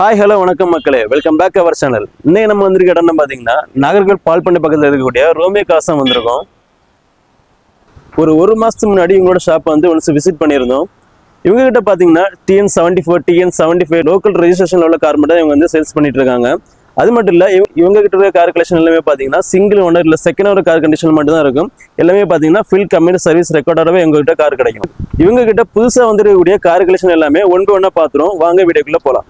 Hi hello வணக்கம் மக்களே. Welcome back our channel இன்னைக்கு நம்ம வந்திருக்க இடம்னு பார்த்தீங்கன்னா நகர்கள் பால் பண்ணை பக்கத்தில் இருக்கக்கூடிய ரோமே காசம் வந்திருக்கோம். ஒரு ஒரு மாதத்துக்கு முன்னாடி இவங்களோட ஷாப்பை வந்து ஒன்ஸ் விசிட் பண்ணியிருந்தோம். இவங்ககிட்ட பார்த்தீங்கன்னா TN seventy four TN seventy five local registration உள்ள கார் மட்டும் இவங்க வந்து சேல்ஸ் பண்ணிட்டு இருக்காங்க. அது மட்டும் இல்லை இவங்க கிட்ட இருக்க கார் கலெக்ஷன் எல்லாமே பார்த்தீங்கன்னா சிங்கிள் ஓனர் இல்லை செகண்ட் ஓனர் கார் கண்டிஷன் மட்டும் தான் இருக்கும். எல்லாமே பார்த்தீங்கன்னா ஃபில் கம்பெனி சர்வீஸ் ரெக்கார்டாகவே எங்ககிட்ட கார் கிடைக்கும். இவங்க கிட்ட புதுசாக வந்துருக்கக்கூடிய கார் கலெக்ஷன் எல்லாமே ஒன் பை ஒன்றா பார்த்துரும் வாங்க வீடியோக்குள்ளே போகலாம்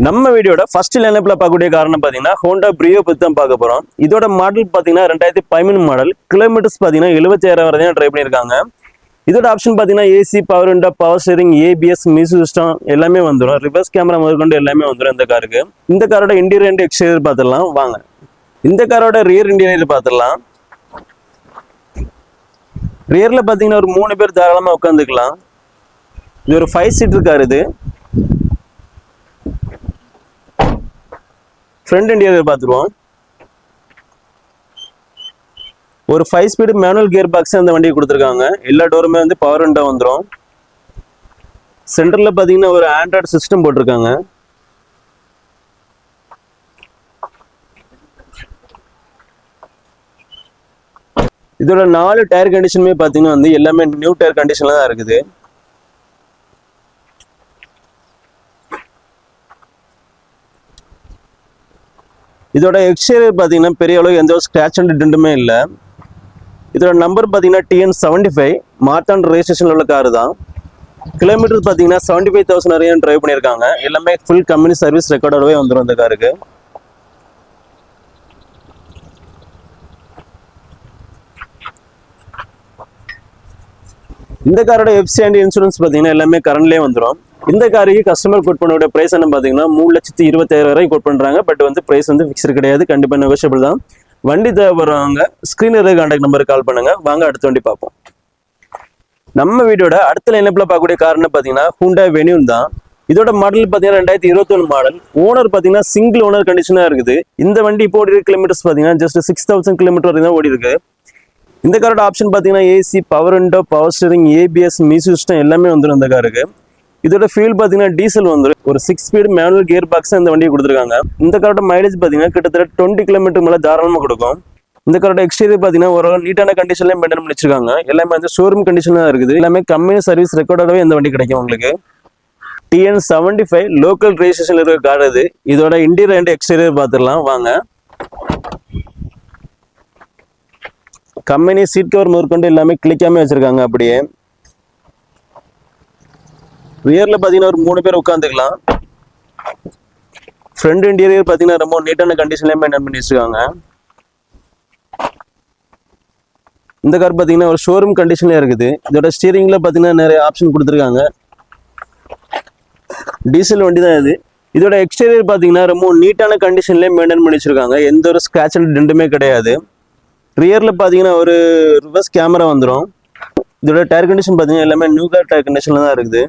நம்ம வீடியோட ஃபர்ஸ்ட் லைனப்ல பார்க்கக்கூடிய காரணம் பார்த்தீங்கன்னா ஹோண்டா பிரியோ பற்றி தான் பார்க்க போகிறோம் இதோட மாடல் பார்த்தீங்கன்னா ரெண்டாயிரத்தி பதிமூணு மாடல் கிலோமீட்டர்ஸ் பார்த்தீங்கன்னா எழுபத்தாயிரம் வரை ட்ரை பண்ணியிருக்காங்க. இதோட ஆப்ஷன் பார்த்தீங்கன்னா AC power window power steering ABS music system எல்லாமே வந்துடும் ரிவர்ஸ் கேமரா முதற்கொண்டு எல்லாமே வந்துடும் இந்த காருக்கு இந்த காரோட இன்டீரியர் அண்ட் எக்ஸ்டீரியர் பார்த்துடலாம். வாங்க. இந்த காரோட ரியர் இன்டீரியர் பார்த்துடலாம். ரியரில் பார்த்தீங்கன்னா ஒரு மூணு பேர் தாராளமாக உட்காந்துக்கலாம் இது ஒரு ஃபைவ் சீட்டர் கார் இது. ஃப்ரண்ட் இன்டீரியர் பார்த்துருவோம் ஒரு five speed manual gear box அந்த வண்டியை கொடுத்துருக்காங்க. எல்லா டோருமே வந்து பவர் விண்டோ வந்துடும் சென்டரில் பார்த்தீங்கன்னா ஒரு ஆண்ட்ராய்டு சிஸ்டம் போட்டிருக்காங்க. இதோட நாலு டயர் கண்டிஷனுமே பார்த்தீங்கன்னா வந்து எல்லாமே நியூ டயர் கண்டிஷனில் தான் இருக்குது. இதோட எக்ஸ்டீரியர் பார்த்தீங்கன்னா பெரிய அளவு எந்த ஒரு ஸ்க்ராட்ச் அண்ட் டென்ட்டுமே இல்லை. இதோட நம்பர் பார்த்தீங்கன்னா TN seventy five Marthand registration உள்ள காரு தான். கிலோமீட்டர் பார்த்தீங்கன்னா செவன்டி ஃபைவ் தௌசண்ட் வரையும் ட்ரைவ் பண்ணியிருக்காங்க எல்லாமே ஃபுல் கம்பெனி சர்வீஸ் ரெக்கார்டோடவே வந்துடும் அந்த காருக்கு இந்த காரோட எஃப்சி அண்ட் இன்சூரன்ஸ் பார்த்தீங்கன்னா எல்லாமே கரண்ட்லேயே வந்துடும் இந்த காருக்கு கஸ்டமர் கோட் பண்ணோட ப்ரைஸ் என்ன பார்த்தீங்கன்னா மூணு லட்சத்தி இருபத்தாயிரம் வரைக்கும் கோட் பண்ணுறாங்க பட் வந்து ப்ரைஸ் வந்து ஃபிக்ஸ்டு கிடையாது. கண்டிப்பாக நெகோஷியபிள் தான். வண்டி தேவைப்படுறவங்க ஸ்க்ரீனில் இருக்க கான்டாக்ட் நம்பருக்கு கால் பண்ணுங்க. வாங்க அடுத்த வண்டி பார்ப்போம். நம்ம வீடியோட அடுத்த லைனப்பில் பார்க்கக்கூடிய கார் பார்த்தீங்கன்னா ஹூண்டா வெனியூன் தான். இதோட மாடல் பார்த்தீங்கன்னா ரெண்டாயிரத்தி இருபத்தொன்று மாடல் ஓனர் பார்த்தீங்கன்னா சிங்கிள் ஓனர் கண்டிஷனாக இருக்குது. இந்த வண்டி இப்போ ஓடி கிலோமீட்டர்ஸ் பார்த்தீங்கன்னா ஜஸ்ட் சிக்ஸ் தௌசண்ட் கிலோமீட்டர் வரைக்கும் தான் ஓடி இருக்கு இந்த காரோட ஆப்ஷன் பார்த்தீங்கன்னா AC power window power steering ABS music system எல்லாமே வந்துடும் இந்த காருக்கு இதோட ஃபியூல் பார்த்தீங்கன்னா டீசல் வந்துடும் ஒரு six speed manual gear box இந்த வண்டியை கொடுத்துருக்காங்க. இந்த காரோட மைலேஜ் பார்த்தீங்கன்னா கிட்டத்தட்ட டுவெண்ட்டி கிலோமீட்டர் மேலே தாராளமாக கொடுக்கும். இந்த காரோட எக்ஸ்டீரியர் பார்த்தீங்கன்னா ஒரு நீட்டான கண்டிஷன்லேயும் மெயின்டைன் பண்ணிச்சிருக்காங்க எல்லாமே வந்து ஷோரூம் கண்டிஷனாக இருக்குது. எல்லாமே கம்பெனி சர்வீஸ் ரெக்கார்டாகவே இந்த வண்டி கிடைக்கும் உங்களுக்கு. TN seventy five local registration இருக்க கார் இது. இதோட இன்டீரியர் அண்ட் எக்ஸ்டீரியர் பார்த்துடலாம் வாங்க. கம்பெனி சீட் கவர் முதற்கொண்டு எல்லாமே கிளிக்காமல் வச்சிருக்காங்க அப்படியே. ரியர்ல பாத்தீங்கன்னா ஒரு மூணு பேர் உட்காந்துக்கலாம் ஃப்ரண்ட் இன்டீரியர் பாத்தீங்கன்னா ரொம்ப நீட்டான கண்டிஷன்ல மெயின்டைன் பண்ணி வச்சிருக்காங்க. இந்த கார் பாத்தீங்கன்னா ஒரு ஷோரூம் கண்டிஷன்ல இருக்குது. இதோட ஸ்டீரிங்ல பாத்தீங்கன்னா நிறைய ஆப்ஷன் கொடுத்துருக்காங்க. டீசல் வண்டி தான் இது. இதோட எக்ஸ்டீரியர் பாத்தீங்கன்னா ரொம்ப நீட்டான கண்டிஷன்லேயே மெயின்டைன் பண்ணி வச்சிருக்காங்க. எந்த ஒரு ஸ்கிராச் அண்ட் கிடையாது. ரியரில் பார்த்தீங்கன்னா ஒரு ரிவர்ஸ் கேமரா வந்துடும் இதோட டயர் கண்டிஷன் பார்த்தீங்கன்னா எல்லாமே நியூ கார் டயர் கண்டிஷனில் தான் இருக்குது.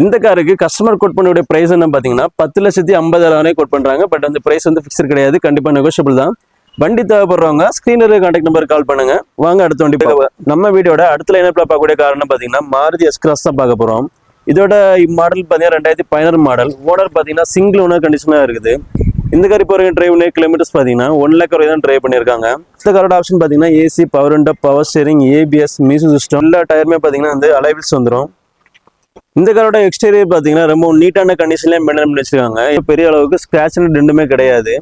இந்த காருக்கு கஸ்டமர் கோட் பண்ணக்கூடிய பிரைஸ் என்ன பார்த்தீங்கன்னா பத்து லட்சத்தி ஐம்பதாயிரம் வரை கோட் பண்ணுறாங்க பட் அந்த ப்ரைஸ் வந்து ஃபிக்ஸர் கிடையாது. கண்டிப்பாக நெகோஷியபிள் தான். வண்டி தேவைப்படுறவங்க ஸ்க்ரீனர் கான்டாக்ட் நம்பர் கால் பண்ணுங்க. வாங்க அடுத்த வண்டி நம்ம வீடியோட அடுத்த லைனப்பில் பார்க்கக்கூடிய காரணம் பார்த்தீங்கன்னா மாருதி எஸ்கிராஸ் தான் பார்க்க போகிறோம் இதோட மாடல் பார்த்தீங்கன்னா ரெண்டாயிரத்தி பதினாறு மாடல் ஓனர் பார்த்தீங்கன்னா சிங்கிள் ஓனர் கண்டிஷனாக இருக்குது. இந்த கார் இப்போ வரைக்கும் டிரைவ் பண்ணி கிலோமீட்டர்ஸ் பார்த்தீங்கன்னா ஒன் லேக் வரை தான் ட்ரைவ் பண்ணியிருக்காங்க இந்த காரோட ஆப்ஷன் பார்த்தீங்கன்னா AC power and power steering ABS music system எல்லா டயருமே பார்த்தீங்கன்னா வந்து அலைவில்ஸ் வந்துடும் இந்த காரோட எக்ஸ்டீரியர் பார்த்தீங்கன்னா ரொம்ப நீட்டான கண்டிஷன்லேயே மெயின்டைன் பண்ணி வச்சிருக்காங்க. பெரிய அளவுக்கு ஸ்க்ராட்ச் ரெண்டுமே கிடையாது.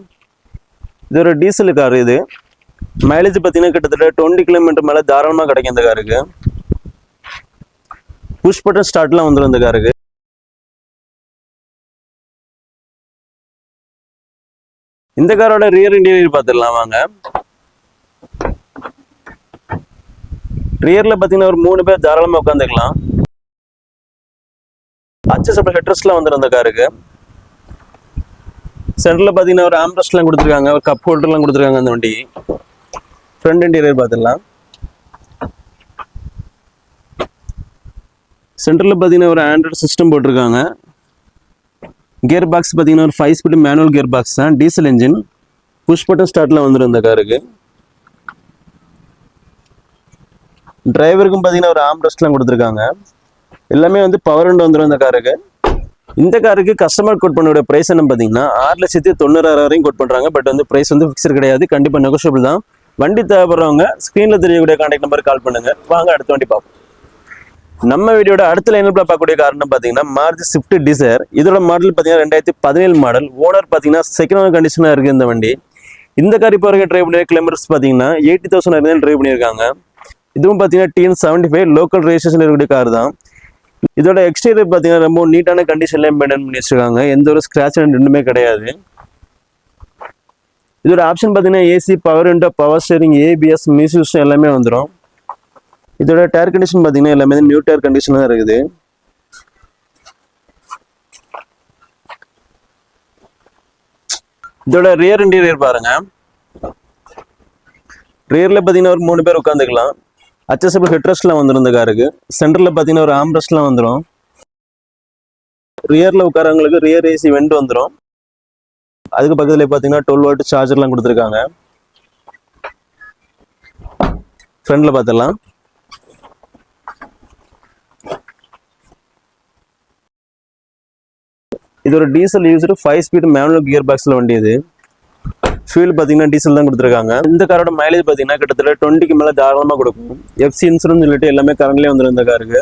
இது ஒரு டீசல் கார் இது. மைலேஜ் பார்த்தீங்கன்னா கிட்டத்தட்ட டுவெண்ட்டி கிலோமீட்டர் மேலே தாராளமாக கிடைக்கும் இந்த காருக்கு புஷ் பட்டன் ஸ்டார்ட்லாம் வந்துடும் இந்த காருக்கு இந்த காரோட ரியர் இன்டீரியர் பார்த்துடலாம் வாங்க. ரியரில் பார்த்தீங்கன்னா ஒரு மூணு பேர் தாராளமாக உட்காந்துக்கலாம் அச்சு சப்பல் ஹெட்ரஸ்லாம் வந்துருந்த காருக்கு சென்டரில் பார்த்தீங்கன்னா ஒரு ஆம்ப்ரஸ்ட்லாம் கொடுத்துருக்காங்க ஒரு கப் ஹோல்டர்லாம் கொடுத்துருக்காங்க அந்த வண்டி. ஃப்ரண்ட் இன்டீரியர் பார்த்துடலாம் சென்டரில் பார்த்தீங்கன்னா ஒரு ஆண்ட்ராய்டு சிஸ்டம் போட்டிருக்காங்க. கியர் பாக்ஸ் பார்த்தீங்கன்னா ஒரு five speed manual gear box தான் டீசல் இன்ஜின் புஷ் பட்டன் ஸ்டார்டில் வந்துடும் காருக்கு டிரைவருக்கும் பார்த்தீங்கன்னா ஒரு ஆம்ப்ரஸ்ட்லாம் கொடுத்துருக்காங்க. எல்லாமே வந்து பவர் அண்ட் வந்துடும் இந்த காருக்கு இந்த காருக்கு கஸ்டமர் கோட் பண்ணோட ப்ரைஸ் என்ன பார்த்தீங்கன்னா ஆறு லட்சத்தி தொண்ணூறாயிரம் வரையும் கோட் பண்ணுறாங்க பட் வந்து ப்ரைஸ் வந்து ஃபிக்ஸர் கிடையாது. கண்டிப்பாக நெகோஷியபிள் தான். வண்டி தேவைப்படுறவங்க ஸ்க்ரீனில் தெரியக்கூடிய கான்டாக்ட் நம்பர் கால் பண்ணுங்க. வாங்க அடுத்த வண்டி பார்ப்போம். நம்ம வீடியோட அடுத்த லைனில் பார்க்கக்கூடிய காரணம் பார்த்தீங்கன்னா மார்ச் ஸ்விஃப்ட் டிசைர் இதோட மாடல் பார்த்தீங்கன்னா ரெண்டாயிரத்தி பதினேழு மாடல் ஓனர் பார்த்தீங்கன்னா செகண்ட் ஓனர் கண்டிஷனாக இருக்குது இந்த வண்டி. இந்த கார் இப்போ வரைக்கும் ட்ரைவ் பண்ணி கிலோமீட்டர்ஸ் பார்த்தீங்கன்னா எயிட்டி தௌசண்ட் வரைக்கும் ட்ரைவ் பண்ணியிருக்காங்க இதுவும் பார்த்தீங்கன்னா TN seventy five local registration இருக்கக்கூடிய கார் தான். இதோட எக்ஸ்டீரியர் பார்த்தீங்கன்னா ரொம்ப நீட்டான கண்டிஷன்ல மெயின்டைன் பண்ணி வச்சிருக்காங்க எந்த ஒரு ஸ்க்ராட்ச் ரெண்டுமே கிடையாது. இதோட ஆப்ஷன் பார்த்தீங்கன்னா AC power window power steering ABS music எல்லாமே வந்துடும் இதோட டயர் கண்டிஷன் பார்த்தீங்கன்னா எல்லாமே நியூ டயர் கண்டிஷன் தான் இருக்குது. இதோட ரியர் இன்டீரியர் பாருங்க. ரியர்ல பார்த்தீங்கன்னா ஒரு மூணு பேர் உட்காந்துக்கலாம் அட்ஜஸ்டபிள் ஹெட்ரஸ்ட்லாம் வந்துடும் இந்த காருக்கு. சென்டரில் பார்த்தீங்கன்னா ஒரு ஆம்ரஸ்ட்லாம் வந்துடும் ரியரில் உட்காரவங்களுக்கு ரியர் ஏசி வெண்ட் வந்துடும் அதுக்கு பக்கத்தில் பார்த்தீங்கன்னா டுவெல் வாட் சார்ஜர்லாம் கொடுத்துருக்காங்க. ஃப்ரண்டில் பார்த்துடலாம் இது ஒரு diesel used five speed manual gear பாக்ஸில் வண்டி இது ஃபியூல் பார்த்தீங்கன்னா டீசல் தான் கொடுத்துருக்காங்க. இந்த காரோட மைலேஜ் பார்த்தீங்கன்னா கிட்டத்தட்ட டுவெண்ட்டிக்கு மேலே தாராளமாக கொடுக்கும். எஃப்சி இன்சூரன்ஸ் சொல்லிட்டு எல்லாமே கரண்ட்லேயே வந்துடும் இந்த காருக்கு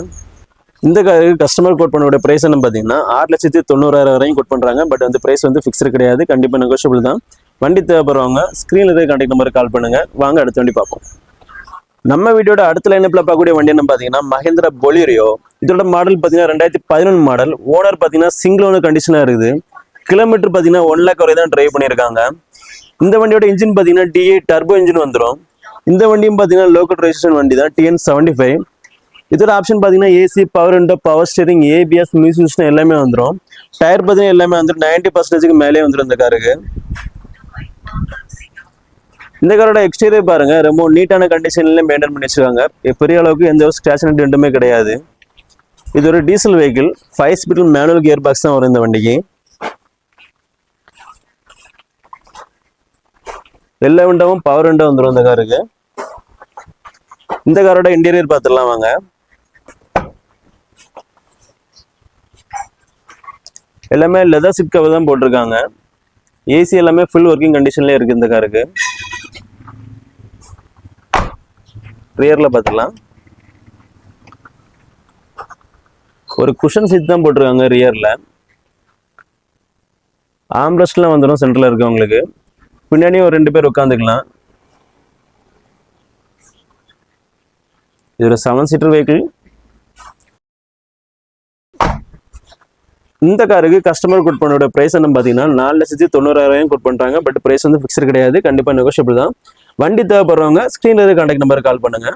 இந்த காருக்கு கஸ்டமர் கோட் பண்ணோட ப்ரைஸ் என்ன பார்த்தீங்கன்னா ஆறு லட்சத்தி தொண்ணூறாயிரம் வரையும் கோட் பண்ணுறாங்க பட் வந்து ப்ரைஸ் வந்து ஃபிக்ஸ்டு கிடையாது. கண்டிப்பாக நெகோஷியபிள் தான். வண்டி தேவைப்படுறவங்க ஸ்க்ரீனில் இருக்க கான்டாக்ட் நம்பருக்கு கால் பண்ணுங்க. வாங்க அடுத்த வண்டி பார்ப்போம். நம்ம வீடியோட அடுத்த லைனப்பில் பார்க்கக்கூடிய வண்டி என்ன பார்த்தீங்கன்னா மஹேந்திரா பொலிரியோ இதோட மாடல் பார்த்தீங்கன்னா ரெண்டாயிரத்தி பதினொன்று மாடல் ஓனர் பார்த்தீங்கன்னா சிங்கிள் ஓனர் கண்டிஷனாக இருக்குது. கிலோமீட்டர் பார்த்தீங்கன்னா ஒன் லேக் வரை தான் ட்ரைவ் பண்ணியிருக்காங்க. இந்த வண்டியோட இன்ஜின் பார்த்தீங்கன்னா டிஏ டர்போ இன்ஜின் வந்துடும் இந்த வண்டியும் பார்த்தீங்கன்னா லோக்கல் ரெஜிஸ்ட்ரேஷன் வண்டி தான் டிஎன் செவன்டி ஃபைவ் இதோட ஆப்ஷன் பார்த்தீங்கன்னா AC power window power steering ABS music system எல்லாமே வந்துடும் டயர் பார்த்தீங்கன்னா எல்லாமே வந்துடும் நைன்டி பர்சன்டேஜுக்கு மேலே வந்துடும் இந்த காருக்கு இந்த காரோட எக்ஸ்டீரியர் பாருங்க. ரொம்ப நீட்டான கண்டிஷன்ல மெயின்டைன் பண்ணி வச்சிருக்காங்க. பெரிய அளவுக்கு எந்த ஒரு ஸ்கிராச் ரெண்டுமே கிடையாது. இது ஒரு diesel vehicle five speed manual gear box தான் வரும் இந்த வண்டிக்கு. எல்லா விண்டோவும் பவர் விண்டோ வந்துடும் இந்த காருக்கு இந்த காரோட இன்டீரியர் பார்த்துடலாம் வாங்க. எல்லாமே லெதர் சிட் கவர் தான் போட்டிருக்காங்க. ஏசி எல்லாமே ஃபுல் ஒர்க்கிங் கண்டிஷன்லேயே இருக்குது இந்த காருக்கு ரியரில் பார்த்துக்கலாம் ஒரு குஷன் சீட் தான் போட்டிருக்காங்க ரியரில் ஆம்ரஸ்ட்லாம் வந்துடும் சென்ட்ரில் இருக்கு உங்களுக்கு பின்னாடியும் ஒரு ரெண்டு பேர் உட்காந்துக்கலாம். இது ஒரு செவன் சீட்டர் வெஹிக்கிள் இந்த காருக்கு கஸ்டமர் கோட் பண்ணோட பிரைஸ் என்ன பார்த்தீங்கன்னா நாலு லட்சத்தி தொண்ணூறாயிரம் கோட் பண்ணுறாங்க பட் பிரைஸ் வந்து ஃபிக்ஸ்டு கிடையாது. கண்டிப்பாக நெகோஷியபிள் தான். வண்டி தேவைப்படுறவங்க ஸ்க்ரீனில் இருக்க கான்டாக்ட் நம்பர் கால் பண்ணுங்க.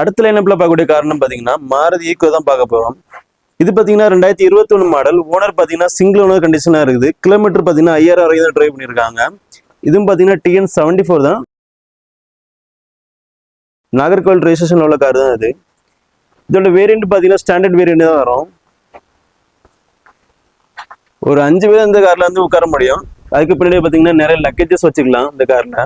அடுத்த லைனப்பில் பார்க்கக்கூடிய காரணம் பார்த்தீங்கன்னா மாருதி ஈக்கோ தான் பார்க்க போகிறோம் இது பார்த்தீங்கன்னா ரெண்டாயிரத்தி இருபத்தொன்று மாடல் ஓனர் பார்த்தீங்கன்னா சிங்கிள் ஓனர் கண்டிஷனாக இருக்குது. கிலோமீட்டர் பார்த்தீங்கன்னா ஐயாயிரம் வரைக்கும் தான் ட்ரைவ் பண்ணியிருக்காங்க. இதுவும் பார்த்தீங்கன்னா டிஎன் செவன்டி ஃபோர் தான். நாகர்கோவில் ரெஜிஸ்ட்ரேஷன் உள்ள கார் தான் அது இதோட வேரியண்ட் பார்த்தீங்கன்னா ஸ்டாண்டர்ட் வேரியண்ட் தான் வரும். ஒரு அஞ்சு பேர் இந்த காரில் வந்து உட்கார முடியும். அதுக்கு பின்னாடி பார்த்தீங்கன்னா நிறைய லக்கேஜஸ் வச்சுக்கலாம் இந்த காரில்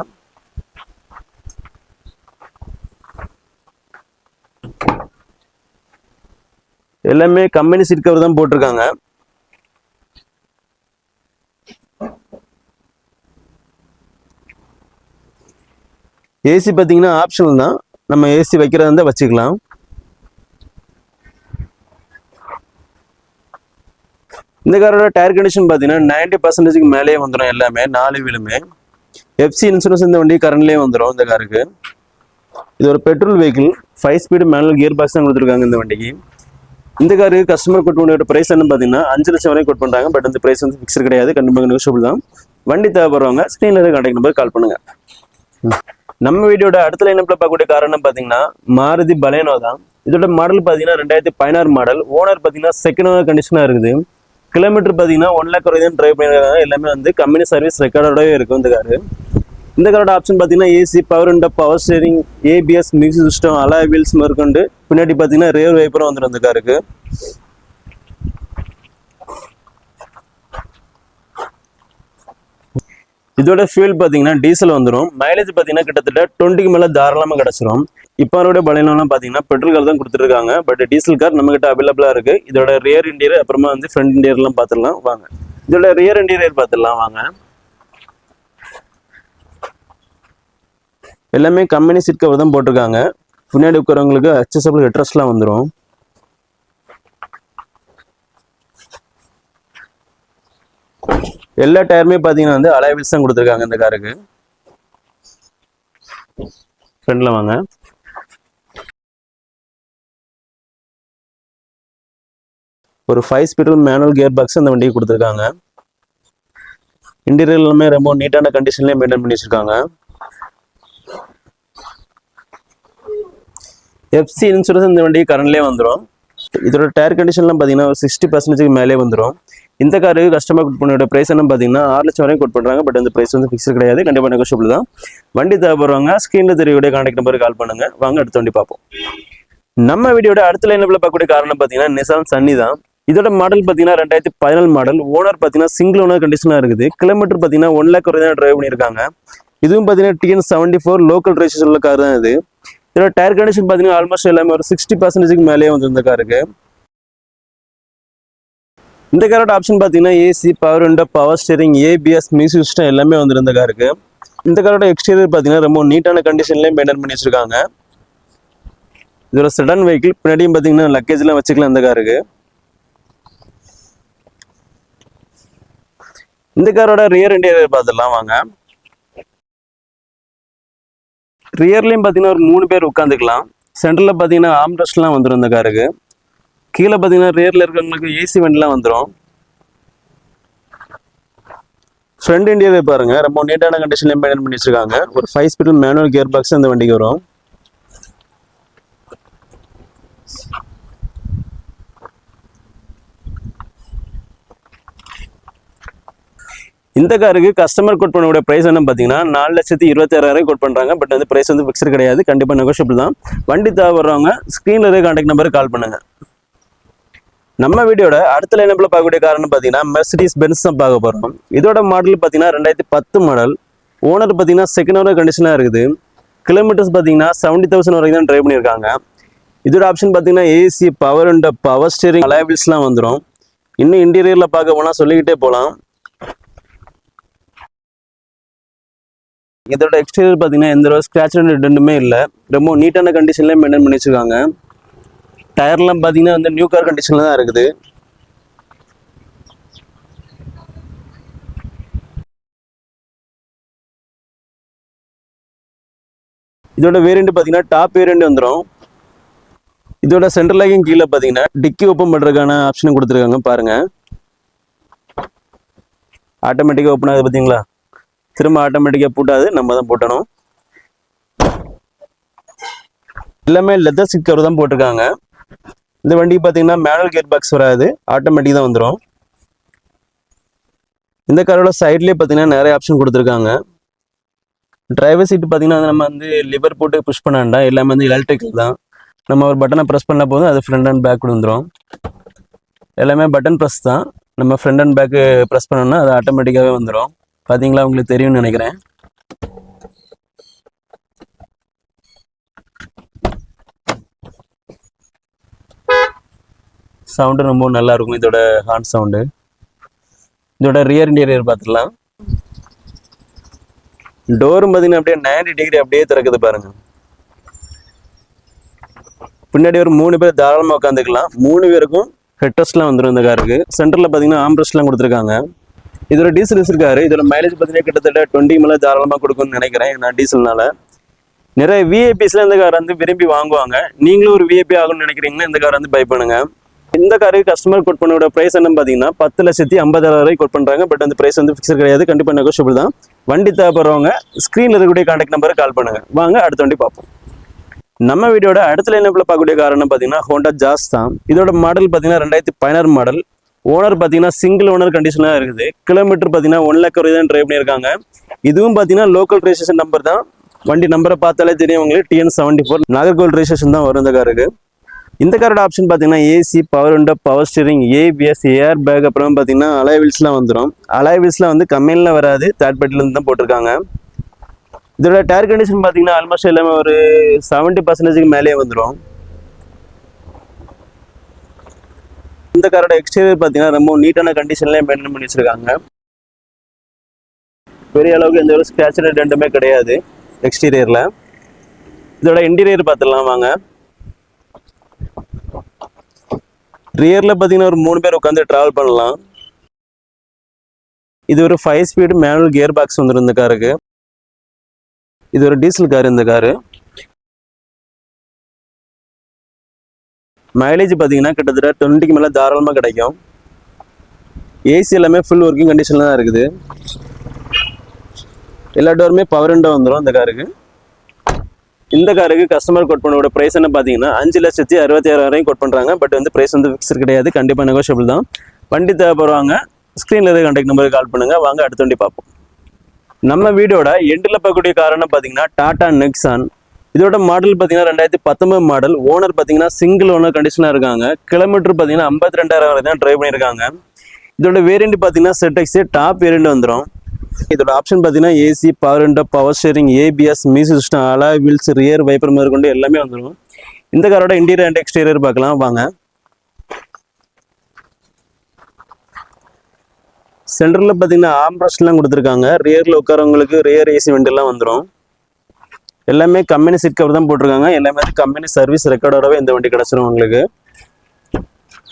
எல்லாமே கம்பெனி சீட் கவர் தான் போட்டிருக்காங்க. ஏசி பார்த்தீங்கன்னா ஆப்ஷனல் தான். நம்ம ஏசி வைக்கிறதா இருந்தால் வச்சுக்கலாம். இந்த காரோட டயர் கண்டிஷன் பார்த்தீங்கன்னா நைன்டி பர்சன்டேஜ்க்கு மேலேயே வந்துடும் எல்லாமே நாலு வீலுமே. எஃப்சி இன்சூரன்ஸ் இந்த வண்டி கரண்ட்லேயே வந்துடும் இந்த காருக்கு. இது ஒரு petrol vehicle five speed manual gear box தான் கொடுத்துருக்காங்க இந்த வண்டிக்கு. இந்த காருக்கு கஸ்டமர் கோட் பண்ணியோட ப்ரைஸ் என்ன பார்த்தீங்கன்னா அஞ்சு லட்சம் வரைக்கும் கோட் பண்ணுறாங்க பட் அந்த ப்ரைஸ் வந்து ஃபிக்ஸர் கிடையாது. கண்டிப்பாக நெகோஷியபிள் தான். வண்டி தேவைப்படுறவங்க ஸ்க்ரீனில் இருக்க கான்டாக்ட் நம்பர் கால் பண்ணுங்க. நம்ம வீடியோட அடுத்த லைனப்ல பார்க்கக்கூடிய காரணம் பார்த்தீங்கன்னா மாருதி பலேனோ தான். இதோட மாடல் பார்த்தீங்கன்னா ரெண்டாயிரத்தி பதினாறு மாடல் ஓனர் பார்த்தீங்கன்னா செகண்ட் ஓனர் கண்டிஷனாக இருக்குது. கிலோமீட்டர் பார்த்தீங்கன்னா ஒன் லேக் வரை தான் ட்ரைவ் பண்ணிருக்காங்க எல்லாமே வந்து கம்பெனி சர்வீஸ் ரெக்கார்டோடவே இருக்கும் இந்த காரு. இந்த காரோட ஆப்ஷன் பார்த்தீங்கன்னா AC power window power steering ABS music system alloy wheels மேற்கொண்டு பின்னாடி பார்த்தீங்கன்னா ரேர் வைப்பரும் வந்துடும் இந்த காருக்கு. இதோட ஃபியூல் பார்த்தீங்கன்னா டீசல் வந்துடும் மைலேஜ் பார்த்தீங்கன்னா கிட்டத்தட்ட டுவெண்ட்டிக்கு மேலே தாராளமாக கிடச்சிரும். இப்போ அவருடைய பலனெல்லாம் பார்த்தீங்கன்னா பெட்ரோல் கார் தான் கொடுத்துருக்காங்க. பட் டீசல் கார் நம்மகிட்ட அவைலபிளாக இருக்குது இதோட ரியர் இன்டீரியர் அப்புறமா வந்து ஃப்ரண்ட் இன்டீரியர்லாம் பார்த்துடலாம் வாங்க. இதோட ரியர் இன்டீரியர் பார்த்துடலாம் வாங்க. எல்லாமே கம்பெனி சீட் கவர் தான் போட்டிருக்காங்க. பின்னாடி உட்காரவங்களுக்கு அக்சசபிள் ஹெட்ரஸ்லாம் வந்துடும் எல்லா டயருமே பார்த்தீங்கன்னா வந்து அலைவில்ஸ் தான் கொடுத்துருக்காங்க இந்த காருக்கு ஃப்ரெண்டில் வாங்க. ஒரு five speeder manual gear box அந்த வண்டிக்கு கொடுத்துருக்காங்க. இன்டீரியர் எல்லாமே ரொம்ப நீட்டான கண்டிஷன்லேயே மெயின்டைன் பண்ணி வச்சுருக்காங்க. எஃப்சி இன்சூரன்ஸ் இந்த வண்டிக்கு கரண்ட்லேயே வந்துடும் இதோட டயர் கண்டிஷன்லாம் பார்த்தீங்கன்னா ஒரு சிக்ஸ்டி பர்சன்டேஜ்க்கு மேலே வந்துடும் இந்த காரு கஸ்டமர் குட் பண்ணோட ப்ரைஸ் என்ன பார்த்தீங்கன்னா ஆறு லட்சம் வரையும் கொட் பண்ணுறாங்க பட் அந்த ப்ரைஸ் வந்து ஃபிக்ஸ் கிடையாது. கண்டிப்பாக நெகோஷியபிள் தான். வண்டி தேவைப்படுறவங்க ஸ்க்ரீனில் தெரியக்கூடிய கான்டாக்ட் நம்பருக்கு கால் பண்ணுங்க. வாங்க அடுத்த வண்டி பார்ப்போம். நம்ம வீடியோட அடுத்த லைனில் பார்க்கக்கூடிய காரணம் பார்த்தீங்கன்னா நிசான் சன்னி தான். இதோட மாடல் பார்த்தீங்கன்னா ரெண்டாயிரத்தி பதினாலு மாடல் ஓனர் பார்த்தீங்கன்னா சிங்கிள் ஓனர் கண்டிஷனாக இருக்குது. கிலோமீட்டர் பார்த்தீங்கன்னா ஒன் லேக் வரை தான் ட்ரைவ் பண்ணியிருக்காங்க. இதுவும் பார்த்தீங்கன்னா TN seventy four local register உள்ள கார் தான் இது. இதோட டயர் கண்டிஷன் பார்த்தீங்கன்னா ஆல்மோஸ்ட் எல்லாமே ஒரு சிக்ஸ்டி பர்சன்டேஜ்க்கு மேலேயே வந்து இந்த காருக்கு இந்த காரோட ஆப்ஷன் பார்த்தீங்கன்னா AC power window power steering ABS music system எல்லாமே வந்துடும் இந்த காருக்கு இந்த காரோட எக்ஸ்டீரியர் பார்த்தீங்கன்னா ரொம்ப நீட்டான கண்டிஷன்லேயும் மெயின்டைன் பண்ணி வச்சிருக்காங்க. இதோட செடன் வெஹிக்கிள் பின்னாடியும் பார்த்தீங்கன்னா லக்கேஜ்லாம் வச்சுக்கலாம் இந்த காருக்கு இந்த காரோட ரியர் இன்டீரியர் பார்த்துடலாம் வாங்க. ரியர்லையும் பார்த்தீங்கன்னா ஒரு மூணு பேர் உட்காந்துக்கலாம் சென்டரில் பார்த்தீங்கன்னா ஆம்ரஸ்ட்லாம் வந்துடும் இந்த காருக்கு கீழே பார்த்தீங்கன்னா ரியரில் இருக்கிறவங்களுக்கு ஏசி வண்டிலாம் வந்துடும் ஃப்ரண்ட் இண்டியாவே பாருங்க ரொம்ப நீட்டான கண்டிஷன்ல மெயின்டைன் பண்ணி வச்சிருக்காங்க. ஒரு five speed manual gear box அந்த வண்டிக்கு வரும். இந்த காருக்கு கஸ்டமர் கோட் பண்ணக்கூடிய பிரைஸ் என்ன பார்த்தீங்கன்னா நாலு லட்சத்தி இருபத்தாறாயிரம் கோட் பண்ணுறாங்க பட் வந்து ப்ரைஸ் வந்து ஃபிக்ஸ்டு கிடையாது. கண்டிப்பாக நெகோஷியபிள் தான். வண்டி தேவைப்படுறவங்க ஸ்க்ரீனில் இருக்க கான்டாக்ட் நம்பருக்கு கால் பண்ணுங்க. நம்ம வீடியோட அடுத்த லைனப்பில் பார்க்கக்கூடிய காரணம் பார்த்தீங்கன்னா மெர்சிடிஸ் பென்ஸ் தான் பார்க்க போகிறோம் இதோட மாடல் பார்த்தீங்கன்னா ரெண்டாயிரத்தி பத்து மாடல் ஓனர் பார்த்தீங்கன்னா செகண்ட் ஓனர் கண்டிஷனாக இருக்குது. கிலோமீட்டர்ஸ் பார்த்தீங்கன்னா செவன்டி தௌசண்ட் வரைக்கும் தான் ட்ரைவ் பண்ணியிருக்காங்க. இதோட ஆப்ஷன் பார்த்தீங்கன்னா AC power and power steering அலைபிள்ஸ்லாம் வந்துடும் இன்னும் இன்டீரியரில் பார்க்க போனால் சொல்லிக்கிட்டே போகலாம் இதோட எக்ஸ்டீரியர் பார்த்தீங்கன்னா எந்த ஒரு ஸ்க்ராட்ச் ரெண்டுமே இல்லை. ரொம்ப நீட்டான கண்டிஷன்லேயே மெயின்டைன் பண்ணி வச்சுருக்காங்க டயர்லாம் பார்த்தீங்கன்னா வந்து நியூ கார் கண்டிஷனில் தான் இருக்குது. இதோட வேரியண்ட் பார்த்தீங்கன்னா டாப் வேரியண்ட் வந்துடும் இதோட சென்ட்ரல் லைக்கும் கீழே பார்த்தீங்கன்னா டிக்கி ஓப்பன் பண்ணுறதுக்கான ஆப்ஷன் கொடுத்துருக்காங்க பாருங்க. ஆட்டோமேட்டிக்காக ஓப்பன் ஆகுது பார்த்தீங்களா திரும்ப ஆட்டோமேட்டிக்காக பூட்டாது நம்ம தான் பூட்டணும். எல்லாமே லெதர் சீட் கவர் தான் போட்டிருக்காங்க. இந்த வண்டிக்கு பார்த்தீங்கன்னா மேனுவல் கியர் பாக்ஸ் வராது. ஆட்டோமேட்டிக் தான் வந்துடும் இந்த காரோட சைட்லேயே பார்த்தீங்கன்னா நிறைய ஆப்ஷன் கொடுத்துருக்காங்க. டிரைவர் சீட் பார்த்தீங்கன்னா நம்ம வந்து லிவர் போட்டு புஷ் பண்ண வேண்டாம். எல்லாமே வந்து எலக்ட்ரிக்கல் தான். நம்ம ஒரு பட்டனை ப்ரெஸ் பண்ண போதும். அது ஃப்ரண்ட் அண்ட் பேக் வந்துடும் எல்லாமே பட்டன் ப்ரெஸ் தான். நம்ம ஃப்ரண்ட் அண்ட் பேக்கு ப்ரெஸ் பண்ணோம்னா அது ஆட்டோமேட்டிக்காகவே வந்துடும் பார்த்தீங்களா உங்களுக்கு தெரியும்னு நினைக்கிறேன். சவுண்டு ரொம்ப நல்லா இருக்கும் இதோட ஹார்ன் சவுண்டு. இதோட ரியர் இன்டீரியர் பார்த்துடலாம் டோரும் பார்த்தீங்கன்னா அப்படியே 90 டிகிரி அப்படியே திறக்குது பாருங்க. பின்னாடி ஒரு மூணு பேர் தாராளமாக உட்காந்துக்கலாம். மூணு பேருக்கும் ஹெட்ரஸ்லாம் வந்துடும் இந்த காருக்கு. சென்டரில் பார்த்தீங்கன்னா ஆம்ரெஸ்ட்லாம் கொடுத்துருக்காங்க. இதோட டீசல் வச்சிருக்காரு. இதோட மைலேஜ் பார்த்தீங்கன்னா கிட்டத்தட்ட டுவெண்ட்டி மேலே தாராளமாக கொடுக்கும்னு நினைக்கிறேன். நான் டீசல்னால நிறைய விஐபிஸ்லாம் இந்த கார் வந்து விரும்பி வாங்குவாங்க. நீங்களும் ஒரு விஐபி ஆகணும்னு நினைக்கிறீங்கன்னா இந்த கார் வந்து பை பண்ணுங்க. இந்த காருக்கு கஸ்டமர் கோட் பண்ணோட பிரைஸ் என்னன்னு பார்த்தீங்கன்னா பத்து லட்சத்தி ஐம்பதாயிரம் வரை கோட் பண்ணுறாங்க பட் அந்த பிரைஸ் வந்து ஃபிக்ஸ் கிடையாது. கண்டிப்பாக நெகோஷியபிள் தான். வண்டி தேவைப்படுறவங்க ஸ்க்ரீனில் இருக்கக்கூடிய காண்டக்ட் நம்பருக்கு கால் பண்ணுங்க. வாங்க அடுத்த வண்டி பார்ப்போம். நம்ம வீடியோட அடுத்த லைனப்பில் பார்க்கக்கூடிய காரணம் பார்த்தீங்கன்னா ஹோண்டா ஜாஸ் தான். இதோட மாடல் பார்த்தீங்கன்னா ரெண்டாயிரத்தி பதினாறு மாடல் ஓனர் பார்த்தீங்கன்னா சிங்கிள் ஓனர் கண்டிஷனாக இருக்குது. கிலோமீட்டர் பார்த்தீங்கன்னா ஒன் லேக் வரை தான் ட்ரைவ் பண்ணியிருக்காங்க. இதுவும் பார்த்தீங்கன்னா லோக்கல் ரெஜிஸ்ட்ரேஷன் நம்பர் தான். வண்டி நம்பரை பார்த்தாலே தெரியும் உங்களுக்கு. TN seventy four Nagercoil registration தான் வரும் இந்த காருக்கு இந்த காரோட ஆப்ஷன் பார்த்தீங்கன்னா AC power window power steering ABS airbag அப்புறம் பார்த்தீங்கன்னா அலைவில்ஸ்லாம் வந்துடும் அலைவில்ஸ்லாம் வந்து கம்பெனியில் வராது. தேர்ட் பார்ட்டிலேருந்து தான் போட்டிருக்காங்க. இதோட டயர் கண்டிஷன் பார்த்தீங்கன்னா ஆல்மோஸ்ட் எல்லாமே ஒரு செவன்ட்டி பர்சன்டேஜுக்கு மேலேயே வந்துடும் இந்த காரோட எக்ஸ்டீரியர் பார்த்தீங்கன்னா ரொம்ப நீட்டான கண்டிஷன்லேயே மெயின்டைன் பண்ணி வச்சுருக்காங்க. பெரிய அளவுக்கு எந்த ஒரு ஸ்க்ராட்ச் ரெண்டுமே கிடையாது எக்ஸ்டீரியரில் இதோட இன்டீரியர் பார்த்துடலாம் வாங்க. ரியரில் பார்த்தீங்கன்னா ஒரு மூணு பேர் உட்காந்து ட்ராவல் பண்ணலாம். இது ஒரு five speed manual gear box வந்துடும் இந்த காருக்கு இது ஒரு டீசல் கார் இந்த காரு மைலேஜ் பார்த்தீங்கன்னா கிட்டத்தட்ட டுவெண்ட்டிக்கு மேலே தாராளமாக கிடைக்கும். ஏசி எல்லாமே ஃபுல் ஒர்க்கிங் கண்டிஷனில் தான் இருக்குது. எல்லா டோருமே பவர் விண்டோ வந்துடும் இந்த காருக்கு இந்த காருக்கு கஸ்டமர் கோட் பண்ணோட ப்ரைஸ் என்ன பார்த்தீங்கன்னா அஞ்சு லட்சத்தி அறுபத்தி ஆறாயிரம் கோட் பண்ணுறாங்க பட் வந்து ப்ரைஸ் வந்து ஃபிக்ஸ்டு கிடையாது. கண்டிப்பாக நெகோஷியபிள் தான். வண்டி தேவைப்படுவாங்க ஸ்க்ரீனில் இருக்க கான்டாக்ட் நம்பருக்கு கால் பண்ணுங்கள் வாங்க அடுத்த வண்டி பார்ப்போம். நம்ம வீடோட எண்டில் பார்க்கக்கூடிய காரணம் பார்த்தீங்கன்னா டாடா நெக்ஸான் இதோட மாடல் பார்த்தீங்கன்னா ரெண்டாயிரத்தி பத்தொன்பது மாடல் ஓனர் பார்த்தீங்கன்னா சிங்கிள் ஓனர் கண்டிஷனாக இருக்காங்க. கிலோமீட்டர் பார்த்தீங்கன்னா ஐம்பத்தி ரெண்டாயிரம் வரை தான் ட்ரைவ் பண்ணியிருக்காங்க. இதோட வேரியண்ட் பார்த்தீங்கன்னா செட்டெக்ஸு டாப் வேரியண்ட் வந்துடும் இதோட ஆப்ஷன் பார்த்தீங்கன்னா AC power window power steering ABS music system alloy wheels rear wiper முதற்கொண்டு எல்லாமே வந்துடும் இந்த காரோட இன்டீரியர் அண்ட் எக்ஸ்டீரியர் பார்க்கலாம். வாங்க. சென்டரில் பார்த்தீங்கன்னா ஆம்ரஸ்ட்லாம் கொடுத்துருக்காங்க. ரியரில் உட்காரவங்களுக்கு ரியர் ஏசி வண்டிலாம் வந்துடும் எல்லாமே கம்பெனி சீட் கவர் தான் போட்டிருக்காங்க. எல்லாமே கம்பெனி சர்வீஸ் ரெக்கார்டோடவே இந்த வண்டி கிடச்சிரும் உங்களுக்கு.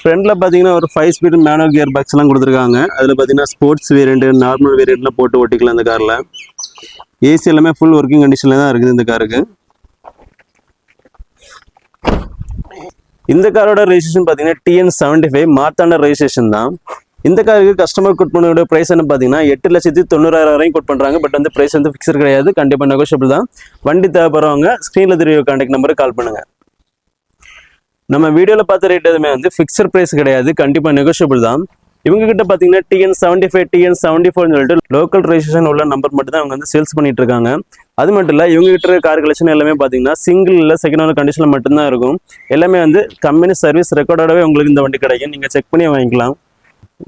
ஃப்ரண்ட்ல பார்த்தீங்கன்னா ஒரு ஃபைவ் ஸ்பீடு மேனோ கியர் பாக்ஸ்லாம் கொடுத்துருக்காங்க. அதில் பார்த்தீங்கன்னா ஸ்போர்ட்ஸ் வேரியண்ட் நார்மல் வேரியண்ட்லாம் போட்டு ஓட்டிக்கலாம் இந்த காரில் ஏசி எல்லாமே ஃபுல் ஒர்க்கிங் கண்டிஷனில் தான் இருக்குது இந்த காருக்கு இந்த காரோட ரெஜிஸ்ட்ரேஷன் பார்த்தீங்கன்னா TN seventy five Marthanda registration தான். இந்த காருக்கு கஸ்டமர் குட் பண்ணோட ப்ரைஸ் என்ன பார்த்தீங்கன்னா எட்டு லட்சத்தி தொண்ணூறாயிரம் வரையும் குட் பண்ணுறாங்க பட் வந்து ப்ரைஸ் வந்து ஃபிக்ஸர் கிடையாது. கண்டிப்பாக நெகோஷியபிள் தான். வண்டி தேவைப்படுறவங்க ஸ்க்ரீனில் தெரிய கான்டாக்ட் நம்பருக்கு கால் பண்ணுங்கள் நம்ம வீடியோவில் பார்த்த ரேட் எதுவுமே வந்து ஃபிக்ஸட் ப்ரைஸ் கிடையாது. கண்டிப்பாக நெகோஷியபிள் தான். இவங்க கிட்ட பார்த்தீங்கன்னா TN seventy five TN seventy ஃபோர்னு சொல்லிட்டு லோக்கல் ரெஜிஸ்ட்ரேஷன் உள்ள நம்பர் மட்டும் தான் அவங்க வந்து சேல்ஸ் பண்ணிட்டு இருக்காங்க. அது மட்டும் இல்லை இவங்க கிட்ட இருக்க கார் கலெக்ஷன் எல்லாமே பார்த்தீங்கன்னா சிங்கிள் இல்லை செகண்ட் ஹோல் கண்டிஷனில் மட்டும்தான் இருக்கும். எல்லாமே வந்து கம்பெனி சர்வீஸ் ரெக்கார்டோடவே உங்களுக்கு இந்த வண்டி கிடைக்கும். நீங்கள் செக் பண்ணி வாங்கிக்கலாம்.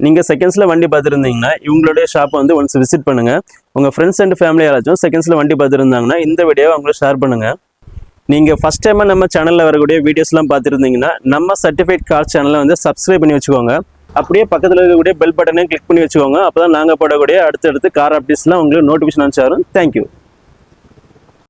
நீங்கள் செகண்ட்ஸில் வண்டி பார்த்துருந்தீங்கன்னா இவங்களுடைய ஷாப்பை வந்து ஒன்ஸ் விசிட் பண்ணுங்கள் உங்கள் ஃப்ரெண்ட்ஸ் அண்ட் ஃபேமிலி யாராச்சும் செகண்ட்ஸில் வண்டி பார்த்துருந்தாங்கன்னா இந்த வீடியோவை அவங்களுக்கு ஷேர் பண்ணுங்கள் நீங்கள் ஃபஸ்ட் டைமாக நம்ம சேனலில் வரக்கூடிய வீடியோஸ்லாம் பார்த்துருந்தீங்கன்னா நம்ம சர்டிஃபைட் கார் சேனலை வந்து சப்ஸ்கிரைப் பண்ணி வச்சுக்கோங்க. அப்படியே பக்கத்தில் இருக்கக்கூடிய பெல் பட்டனையும் கிளிக் பண்ணி வச்சுக்கோங்க. அப்போ தான் நாங்கள் போடக்கூடிய அடுத்தடுத்து கார் அப்டேட்ஸ்லாம் உங்களுக்கு நோட்டிஃபிகேஷன் அனுப்பிச்சாரும் தேங்க்யூ